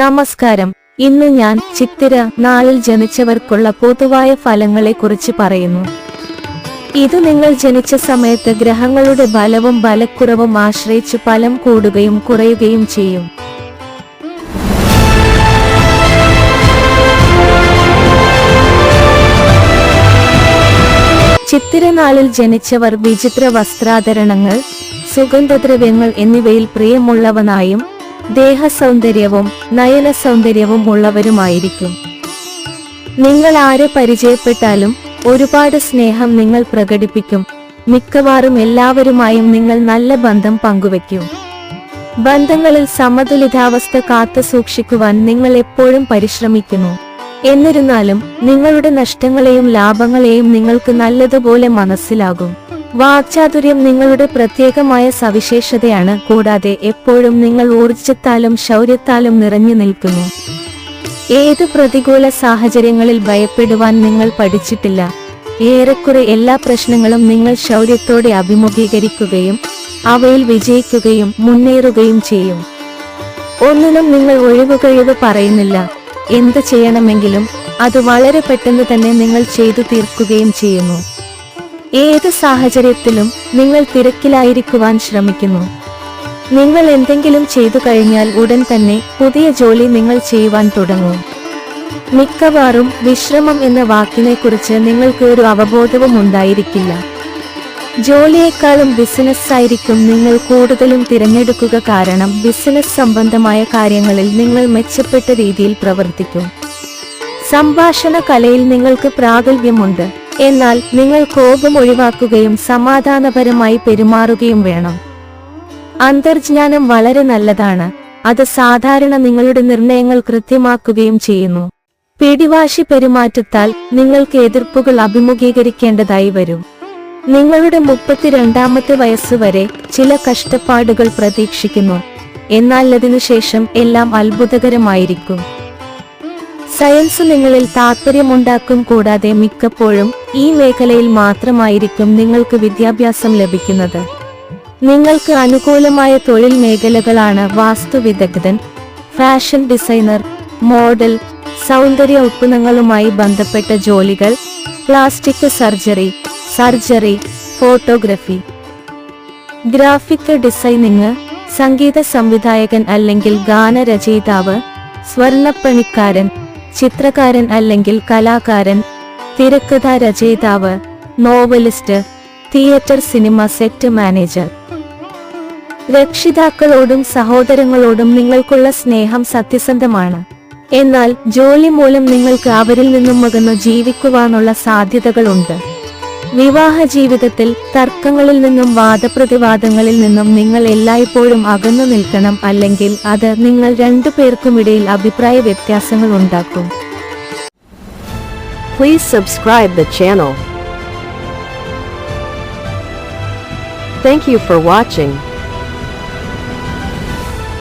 നമസ്കാരം. ഇന്ന് ഞാൻ ചിത്തിര നാളിൽ ജനിച്ചവർക്കുള്ള പൊതുവായ ഫലങ്ങളെക്കുറിച്ച് പറയുന്നു. ഇത് നിങ്ങൾ ജനിച്ച സമയത്ത് ഗ്രഹങ്ങളുടെ ബലവും ബലക്കുറവും ആശ്രയിച്ച് ഫലം കൂടുകയും കുറയുകയും ചെയ്യും. ചിത്തിരനാളിൽ ജനിച്ചവർ വിചിത്ര വസ്ത്രാധരണങ്ങൾ സുഗന്ധദ്രവ്യങ്ങൾ എന്നിവയിൽ പ്രിയമുള്ളവനായും ദേഹസൗന്ദര്യവും നയന സൗന്ദര്യവും ഉള്ളവരുമായിരിക്കും. നിങ്ങൾ ആരെ പരിചയപ്പെട്ടാലും ഒരുപാട് സ്നേഹം നിങ്ങൾ പ്രകടിപ്പിക്കും. മിക്കവാറും എല്ലാവരുമായും നിങ്ങൾ നല്ല ബന്ധം പങ്കുവെക്കും. ബന്ധങ്ങളിൽ സമതുലിതാവസ്ഥ കാത്തു സൂക്ഷിക്കുവാൻ നിങ്ങൾ എപ്പോഴും പരിശ്രമിക്കുന്നു. എന്നിരുന്നാലും നിങ്ങളുടെ നഷ്ടങ്ങളെയും ലാഭങ്ങളെയും നിങ്ങൾക്ക് നല്ലതുപോലെ മനസ്സിലാകും. വാക്ചാതുര്യം നിങ്ങളുടെ പ്രത്യേകമായ സവിശേഷതയാണ്. കൂടാതെ എപ്പോഴും നിങ്ങൾ ഊർജത്താലും ശൗര്യത്താലും നിറഞ്ഞു നിൽക്കുന്നു. ഏത് പ്രതികൂല സാഹചര്യങ്ങളിൽ ഭയപ്പെടുവാൻ നിങ്ങൾ പഠിച്ചിട്ടില്ല. ഏറെക്കുറെ എല്ലാ പ്രശ്നങ്ങളും നിങ്ങൾ ശൗര്യത്തോടെ അഭിമുഖീകരിക്കുകയും അവയിൽ വിജയിക്കുകയും മുന്നേറുകയും ചെയ്യും. ഒന്നിനും നിങ്ങൾ ഒഴിവുകഴിവ് പറയുന്നില്ല. എന്ത് ചെയ്യണമെങ്കിലും അത് വളരെ പെട്ടെന്ന് തന്നെ നിങ്ങൾ ചെയ്തു തീർക്കുകയും ചെയ്യുന്നു. ഏത് സാഹചര്യത്തിലും നിങ്ങൾ തിരക്കിലായിരിക്കുവാൻ ശ്രമിക്കുന്നു. നിങ്ങൾ എന്തെങ്കിലും ചെയ്തു കഴിഞ്ഞാൽ ഉടൻ തന്നെ പുതിയ ജോലി നിങ്ങൾ ചെയ്യുവാൻ തുടങ്ങും. മിക്കവാറും വിശ്രമം എന്ന വാക്കിനെക്കുറിച്ച് നിങ്ങൾക്ക് ഒരു അവബോധവും ഉണ്ടായിരിക്കില്ല. ജോലിയേക്കാളും ബിസിനസ് ആയിരിക്കും നിങ്ങൾ കൂടുതലും തിരഞ്ഞെടുക്കുക കാരണം ബിസിനസ് സംബന്ധമായ കാര്യങ്ങളിൽ നിങ്ങൾ മെച്ചപ്പെട്ട രീതിയിൽ പ്രവർത്തിക്കും. സംഭാഷണ കലയിൽ നിങ്ങൾക്ക് പ്രാഗൽഭ്യമുണ്ട്. എന്നാൽ നിങ്ങൾ കോപം ഒഴിവാക്കുകയും സമാധാനപരമായി പെരുമാറുകയും വേണം. അന്തർജ്ഞാനം വളരെ നല്ലതാണ്. അത് സാധാരണ നിങ്ങളുടെ നിർണയങ്ങൾ കൃത്യമാക്കുകയും ചെയ്യുന്നു. പിടിവാശി പെരുമാറ്റത്താൽ നിങ്ങൾക്ക് എതിർപ്പുകൾ അഭിമുഖീകരിക്കേണ്ടതായി വരും. നിങ്ങളുടെ മുപ്പത്തിരണ്ടാമത്തെ വയസ്സുവരെ ചില കഷ്ടപ്പാടുകൾ പ്രതീക്ഷിക്കുന്നു. എന്നാൽ അതിനുശേഷം എല്ലാം അത്ഭുതകരമായിരിക്കും. സയൻസ് നിങ്ങളിൽ താല്പര്യമുണ്ടാക്കും കൂടാതെ മിക്കപ്പോഴും ഈ മേഖലയിൽ മാത്രമായിരിക്കും നിങ്ങൾക്ക് വിദ്യാഭ്യാസം ലഭിക്കുന്നത്. നിങ്ങൾക്ക് അനുകൂലമായ തൊഴിൽ മേഖലകളാണ് വാസ്തുവിദഗ്ധൻ ഫാഷൻ ഡിസൈനർ മോഡൽ സൗന്ദര്യ ഉത്പന്നങ്ങളുമായി ബന്ധപ്പെട്ട ജോലികൾ plastic surgery surgery photography. Graphic designing സംഗീത സംവിധായകൻ അല്ലെങ്കിൽ ഗാനരചയിതാവ് സ്വർണപ്പണിക്കാരൻ ചിത്രകാരൻ അല്ലെങ്കിൽ കലാകാരൻ തിരക്കഥാ രചയിതാവ് novelist theatre cinema set manager. രക്ഷിതാക്കളോടും സഹോദരങ്ങളോടും നിങ്ങൾക്കുള്ള സ്നേഹം സത്യസന്ധമാണ്. എന്നാൽ ജോലി മൂലം നിങ്ങൾക്ക് അവരിൽ നിന്നും മകന്നു ജീവിക്കുവാനുള്ള സാധ്യതകളുണ്ട്. വിവാഹ ജീവിതത്തിൽ തർക്കങ്ങളിൽ നിന്നും വാദപ്രതിവാദങ്ങളിൽ നിന്നും നിങ്ങൾ എല്ലായ്പ്പോഴും അകന്നു നിൽക്കണം അല്ലെങ്കിൽ അത് നിങ്ങൾ രണ്ടു പേർക്കുമിടയിൽ അഭിപ്രായ വ്യത്യാസങ്ങൾ ഉണ്ടാക്കും please subscribe the channel thank you for watching.